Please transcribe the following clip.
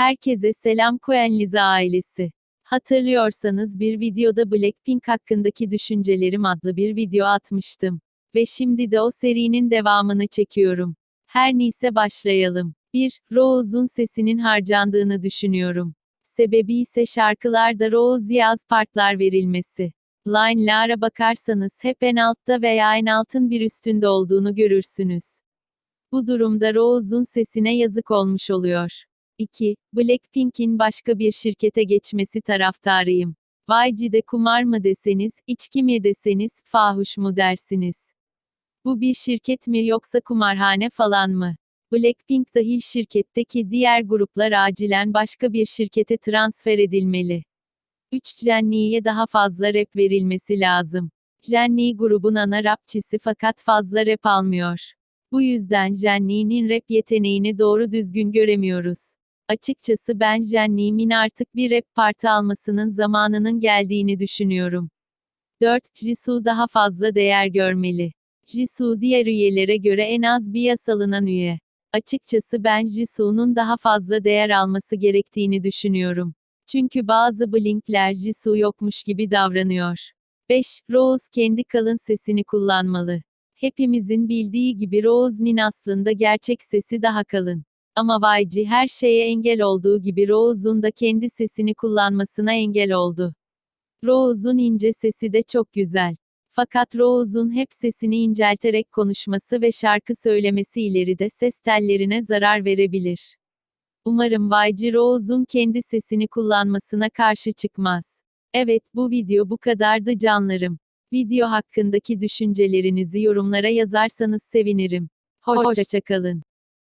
Herkese selam Koenlize ailesi. Hatırlıyorsanız bir videoda Blackpink hakkındaki düşüncelerim adlı bir video atmıştım. Ve şimdi de o serinin devamını çekiyorum. Her neyse başlayalım. 1. Rose'un sesinin harcandığını düşünüyorum. Sebebi ise şarkılarda Rose yaz partlar verilmesi. Line'lara bakarsanız hep en altta veya en altın bir üstünde olduğunu görürsünüz. Bu durumda Rose'un sesine yazık olmuş oluyor. 2. Blackpink'in başka bir şirkete geçmesi taraftarıyım. YG'de kumar mı deseniz, içki mi deseniz, fahuş mu dersiniz? Bu bir şirket mi yoksa kumarhane falan mı? Blackpink dahil şirketteki diğer gruplar acilen başka bir şirkete transfer edilmeli. 3. Jennie'ye daha fazla rap verilmesi lazım. Jennie grubun ana rapçisi fakat fazla rap almıyor. Bu yüzden Jennie'nin rap yeteneğini doğru düzgün göremiyoruz. Açıkçası ben Jennie'min artık bir rap parti almasının zamanının geldiğini düşünüyorum. 4. Jisoo daha fazla değer görmeli. Jisoo diğer üyelere göre en az bir yasalınan üye. Açıkçası ben Jisoo'nun daha fazla değer alması gerektiğini düşünüyorum. Çünkü bazı Blink'ler Jisoo yokmuş gibi davranıyor. 5. Rose kendi kalın sesini kullanmalı. Hepimizin bildiği gibi Rose'nin aslında gerçek sesi daha kalın. Ama YG her şeye engel olduğu gibi Rose'un da kendi sesini kullanmasına engel oldu. Rose'un ince sesi de çok güzel. Fakat Rose'un hep sesini incelterek konuşması ve şarkı söylemesi ileride ses tellerine zarar verebilir. Umarım YG Rose'un kendi sesini kullanmasına karşı çıkmaz. Evet, bu video bu kadardı canlarım. Video hakkındaki düşüncelerinizi yorumlara yazarsanız sevinirim. Hoşçakalın.